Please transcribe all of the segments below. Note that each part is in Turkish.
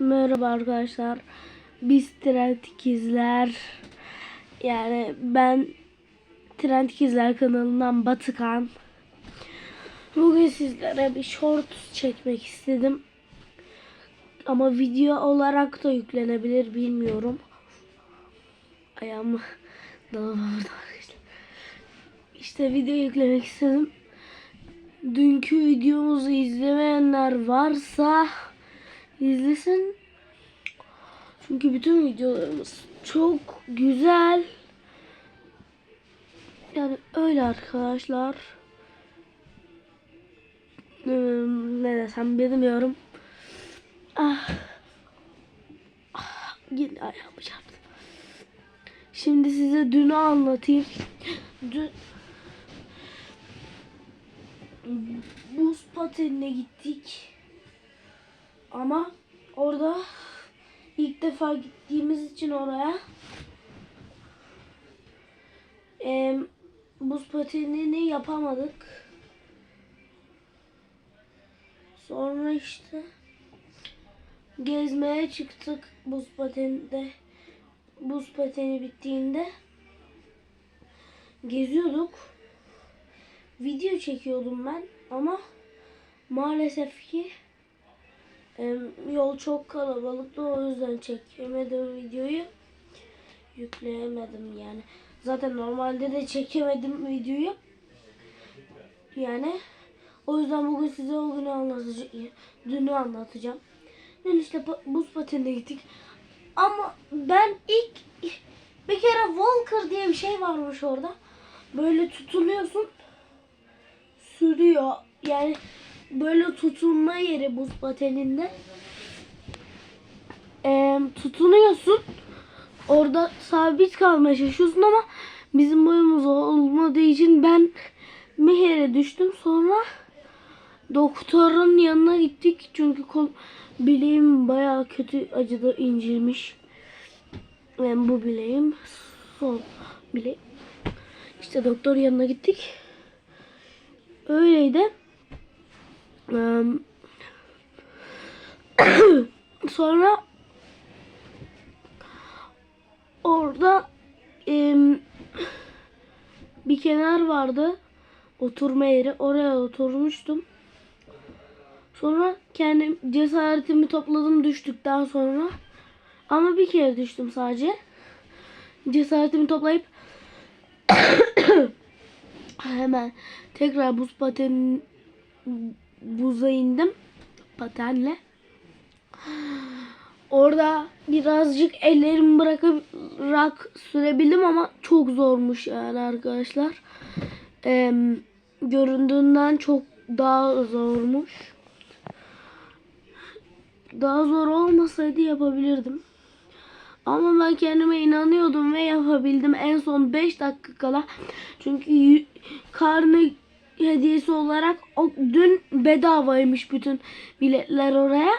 Merhaba arkadaşlar. Biz Trend İkizler. Yani ben Trend İkizler kanalından Batıkan. Bugün sizlere bir short çekmek istedim. Ama video olarak da yüklenebilir bilmiyorum. Vurdu arkadaşlar. İşte video yüklemek istedim. Dünkü videomuzu izlemeyenler varsa izlesin. Çünkü bütün videolarımız çok güzel. Yani öyle arkadaşlar. Hmm, Ne desem bilmiyorum. Ah. Ah, yine ayağımı çarptı. Şimdi size dünü anlatayım. Dün buz patenine gittik. Ama orada ilk defa gittiğimiz için oraya em, buz patenini yapamadık. Sonra işte gezmeye çıktık buz pateninde. Buz pateni bittiğinde geziyorduk. Video çekiyordum ben ama maalesef ki yol çok kalabalıktı o yüzden çekemedim videoyu. Yükleyemedim yani. Zaten normalde de çekemedim videoyu. Yani o yüzden bugün size o günü anlatacağım. Dünü anlatacağım. Dün işte buz patenine gittik. Ama ben ilk bir kere Walker diye bir şey varmış orada. Böyle tutuluyorsun sürüyor. Yani böyle tutunma yeri buz pateninde. Ee, tutunuyorsun. Orada sabit kalmaya çalışıyorsun ama bizim boyumuz olmadığı için ben yere düştüm. Sonra doktorun yanına gittik. Çünkü kol, bileğim bayağı kötü acıdı incirmiş. Yani bu bileğim sol bileğim. İşte doktor yanına gittik. Öyleydi. Sonra orada em, bir kenar vardı. Oturma yeri. Oraya oturmuştum. Sonra kendim cesaretimi topladım düştükten sonra. Ama bir kere düştüm sadece. Cesaretimi toplayıp hemen tekrar buz patenin buza indim patenle. Orada birazcık ellerimi bırakarak sürebildim ama çok zormuş yani arkadaşlar. Ee, göründüğünden çok daha zormuş. Daha zor olmasaydı yapabilirdim. Ama ben kendime inanıyordum ve yapabildim. En son 5 dakika kala. Çünkü karne hediyesi olarak o dün bedavaymış bütün biletler oraya.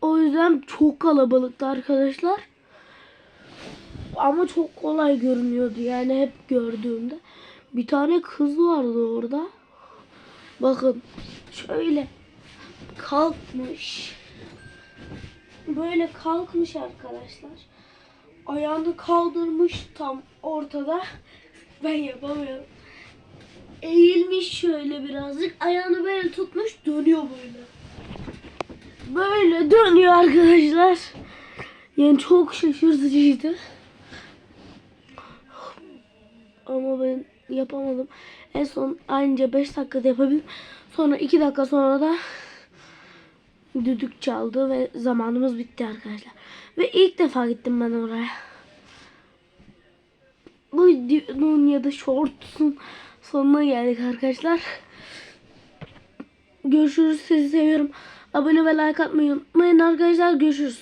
O yüzden çok kalabalıktı arkadaşlar. Ama çok kolay görünüyordu yani hep gördüğümde. Bir tane kız vardı orada. Bakın şöyle kalkmış. Böyle kalkmış arkadaşlar. Ayağını kaldırmış tam ortada. Ben yapamıyorum. Eğilmiş şöyle birazcık. Ayağını böyle tutmuş dönüyor böyle. Böyle dönüyor arkadaşlar. Yani çok şaşırtıcıydı. Ama ben yapamadım. En son anca 5 dakikada yapabildim. Sonra 2 dakika sonra da düdük çaldı ve zamanımız bitti arkadaşlar. Ve ilk defa gittim ben oraya. Bu videonun ya da shorts'un sonuna geldik arkadaşlar. Görüşürüz. Sizi seviyorum. Abone ve like atmayı unutmayın arkadaşlar. Görüşürüz.